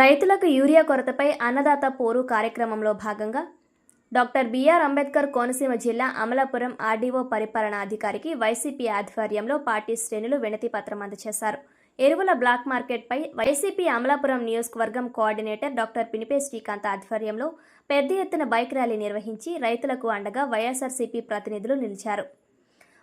రైతులకు యూరియా కొరతపై అన్నదాత పోరు కార్యక్రమంలో భాగంగా డాక్టర్ బిఆర్ అంబేద్కర్ కోనసీమ జిల్లా అమలాపురం ఆర్డీఓ పరిపాలనాధికారికి వైసీపీ ఆధ్వర్యంలో పార్టీ శ్రేణులు వినతి పత్రం అందజేశారు. ఎరువుల బ్లాక్ మార్కెట్పై వైసీపీ అమలాపురం నియోజకవర్గం కోఆర్డినేటర్ డాక్టర్ పినిపే శ్రీకాంత్ ఆధ్వర్యంలో పెద్ద ఎత్తున బైక్ ర్యాలీ నిర్వహించి రైతులకు అండగా వైఎస్ఆర్సీపీ ప్రతినిధులు నిలిచారు.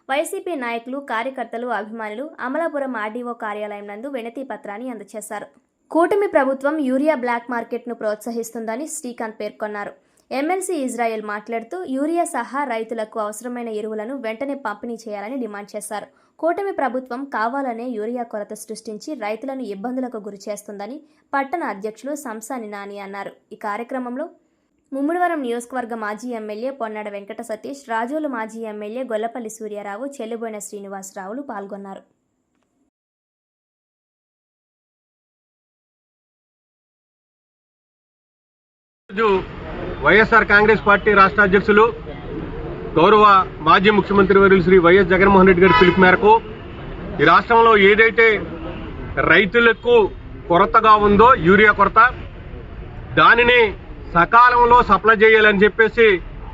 వైసీపీ నాయకులు కార్యకర్తలు అభిమానులు అమలాపురం ఆర్డీఓ కార్యాలయం నందు వినతి పత్రాన్ని అందజేశారు. కూటమి ప్రభుత్వం యూరియా బ్లాక్ మార్కెట్ను ప్రోత్సహిస్తుందని శ్రీకాంత్ పేర్కొన్నారు. ఎమ్మెల్సీ ఇజ్రాయెల్ మాట్లాడుతూ యూరియా సహా రైతులకు అవసరమైన ఎరువులను వెంటనే పంపిణీ చేయాలని డిమాండ్ చేశారు. కూటమి ప్రభుత్వం కావాలనే యూరియా కొరత సృష్టించి రైతులను ఇబ్బందులకు గురిచేస్తుందని పట్టణ అధ్యక్షులు సంసాని నాని అన్నారు. ఈ కార్యక్రమంలో ముమ్మడివరం నియోజకవర్గ మాజీ ఎమ్మెల్యే పొన్నాడ వెంకట సతీష్ రాజోలు మాజీ ఎమ్మెల్యే గొల్లపల్లి సూర్యారావు చెల్లుబోయిన శ్రీనివాసరావులు పాల్గొన్నారు. రోజు వైఎస్ఆర్ కాంగ్రెస్ పార్టీ రాష్ట్ర అధ్యక్షులు గౌరవ మాజీ ముఖ్యమంత్రి వర్యులు శ్రీ వైఎస్ జగన్మోహన్ రెడ్డి గారి పిలుపు మేరకు ఈ రాష్ట్రంలో ఏదైతే రైతులకు కొరతగా ఉందో యూరియా కొరత దానిని సకాలంలో సప్లై చేయాలని చెప్పేసి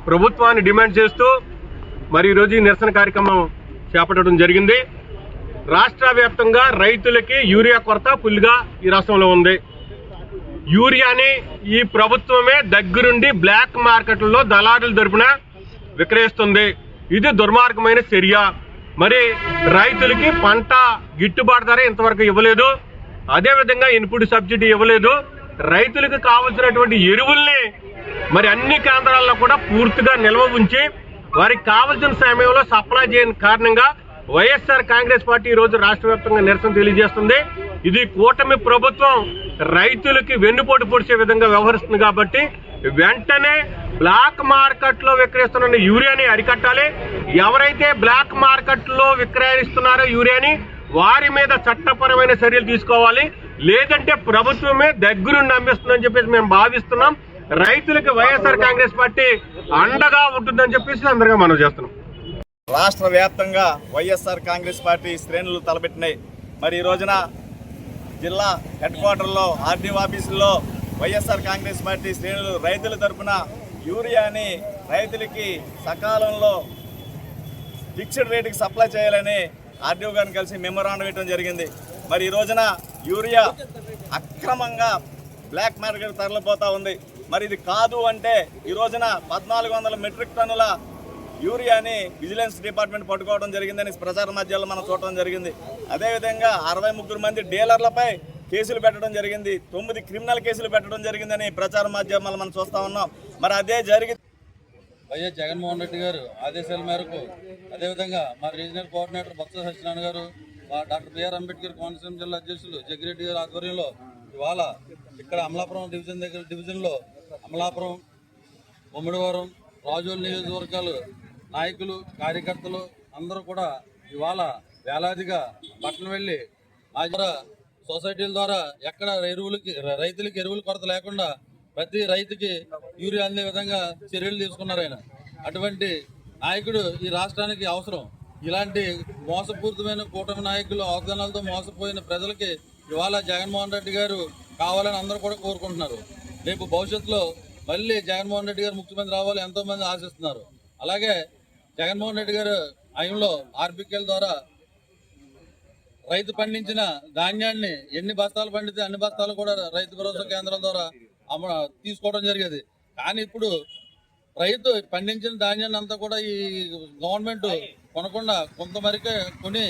ప్రభుత్వాన్ని డిమాండ్ చేస్తూ మరి ఈరోజు ఈ నిరసన కార్యక్రమం చేపట్టడం జరిగింది. రాష్ట్ర వ్యాప్తంగా రైతులకి యూరియా కొరత ఫుల్గా ఈ రాష్ట్రంలో ఉంది. యూరియాని ఈ ప్రభుత్వమే దగ్గరుండి బ్లాక్ మార్కెట్లో దళారుల తరపున విక్రయిస్తుంది. ఇది దుర్మార్గమైన చర్య. మరి రైతులకి పంట గిట్టుబాటు ధర ఇంతవరకు ఇవ్వలేదు. అదేవిధంగా ఇన్పుట్ సబ్సిడీ ఇవ్వలేదు. రైతులకు కావలసినటువంటి ఎరువుల్ని మరి అన్ని కేంద్రాల్లో కూడా పూర్తిగా నిల్వ ఉంచి వారికి కావలసిన సమయంలో సప్లై చేయని కారణంగా వైఎస్ఆర్ కాంగ్రెస్ పార్టీ ఈరోజు రోజు రాష్ట్ర వ్యాప్తంగా నిరసన తెలియజేస్తుంది. ఇది కూటమి ప్రభుత్వం రైతులకి వెన్నుపోటు పొడిచే విధంగా వ్యవహరిస్తుంది కాబట్టి వెంటనే బ్లాక్ మార్కెట్లో విక్రయిస్తున్న యూరియాని అరికట్టాలి. ఎవరైతే బ్లాక్ మార్కెట్లో విక్రయిస్తున్నారో యూరియాని వారి మీద చట్టపరమైన చర్యలు తీసుకోవాలి. లేదంటే ప్రభుత్వమే దగ్గరుండి నమ్మిస్తుందని చెప్పేసి మేము భావిస్తున్నాం. రైతులకి వైఎస్ఆర్ కాంగ్రెస్ పార్టీ అండగా ఉంటుందని చెప్పేసి అందరిగా మనం చేస్తున్నాం. రాష్ట్ర వ్యాప్తంగా వైఎస్ఆర్ కాంగ్రెస్ పార్టీ శ్రేణులు తలపెట్టినాయి. మరి ఈ రోజున జిల్లా హెడ్ క్వార్టర్లో ఆర్డీఓ ఆఫీసుల్లో వైఎస్ఆర్ కాంగ్రెస్ పార్టీ శ్రేణులు రైతుల తరపున యూరియాని రైతులకి సకాలంలో ఫిక్స్డ్ రేటుకి సప్లై చేయాలని ఆర్డీఓ గారిని కలిసి మెమోరాండం ఇవ్వడం జరిగింది. మరి ఈ రోజున యూరియా అక్రమంగా బ్లాక్ మార్కెట్ తరలిపోతూ ఉంది. మరి ఇది కాదు అంటే ఈ రోజున పద్నాలుగు వందల మెట్రిక్ టన్నుల యూరియాని విజిలెన్స్ డిపార్ట్మెంట్ పట్టుకోవడం జరిగిందని ప్రచార మాధ్యాల్లో మనం చూడటం జరిగింది. అదేవిధంగా అరవై ముగ్గురు మంది డీలర్లపై కేసులు పెట్టడం జరిగింది. తొమ్మిది క్రిమినల్ కేసులు పెట్టడం జరిగిందని ప్రచార మాధ్యమాలు మనం చూస్తూ ఉన్నాం. మరి అదే జరిగి వైఎస్ జగన్మోహన్ రెడ్డి గారు ఆదేశాల మేరకు అదేవిధంగా మా రీజనల్ కోఆర్డినేటర్ బొత్స సత్యనారాయణ గారు మా డాక్టర్ బిఆర్ అంబేద్కర్ కోనసీమ జిల్లా అధ్యక్షులు జగ్గిరెడ్డి గారి ఆధ్వర్యంలో ఇవాళ ఇక్కడ అమలాపురం డివిజన్ దగ్గర డివిజన్లో అమలాపురం ఉమ్మడివారం రాజోల్ నియోజకవర్గాలు నాయకులు కార్యకర్తలు అందరూ కూడా ఇవాళ వేలాదిగా పట్టణం వెళ్ళి మా సొసైటీల ద్వారా ఎక్కడ ఎరువులకి రైతులకి ఎరువుల కొరత లేకుండా ప్రతి రైతుకి యూరియా అందే విధంగా చర్యలు తీసుకున్నారు ఆయన. అటువంటి నాయకుడు ఈ రాష్ట్రానికి అవసరం. ఇలాంటి మోసపూరితమైన కూటమి నాయకులు ఆగ్దానాలతో మోసపోయిన ప్రజలకి ఇవాళ జగన్మోహన్ రెడ్డి గారు కావాలని అందరూ కూడా కోరుకుంటున్నారు. రేపు భవిష్యత్తులో మళ్ళీ జగన్మోహన్ రెడ్డి గారు ముఖ్యమంత్రి రావాలి ఎంతోమంది ఆశిస్తున్నారు. అలాగే జగన్మోహన్ రెడ్డి గారు హయంలో ఆర్బికేల ద్వారా రైతు పండించిన ధాన్యాన్ని ఎన్ని బస్తాలు పండితే అన్ని బస్తాలు కూడా రైతు భరోసా కేంద్రాల ద్వారా అమ్మ తీసుకోవడం జరిగేది. కానీ ఇప్పుడు రైతు పండించిన ధాన్యాన్ని అంతా కూడా ఈ గవర్నమెంట్ కొనకుండా కొంతమేరకే కొని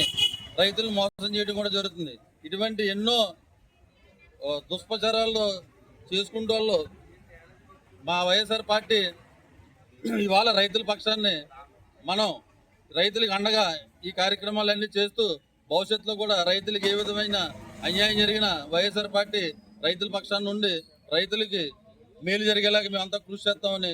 రైతులు మోసం చేయడం కూడా జరుగుతుంది. ఇటువంటి ఎన్నో దుష్ప్రచారాలు చేసుకుంటూ వాళ్ళు మా వైఎస్ఆర్ పార్టీ ఇవాళ రైతుల పక్షాన్ని మనం రైతులకు అండగా ఈ కార్యక్రమాలన్నీ చేస్తూ భవిష్యత్తులో కూడా రైతులకు ఏ విధమైన అన్యాయం జరిగినా వైఎస్ఆర్ పార్టీ రైతుల పక్షాన్ని నుండి రైతులకి మేలు జరిగేలాగా మేమంతా కృషి చేస్తామని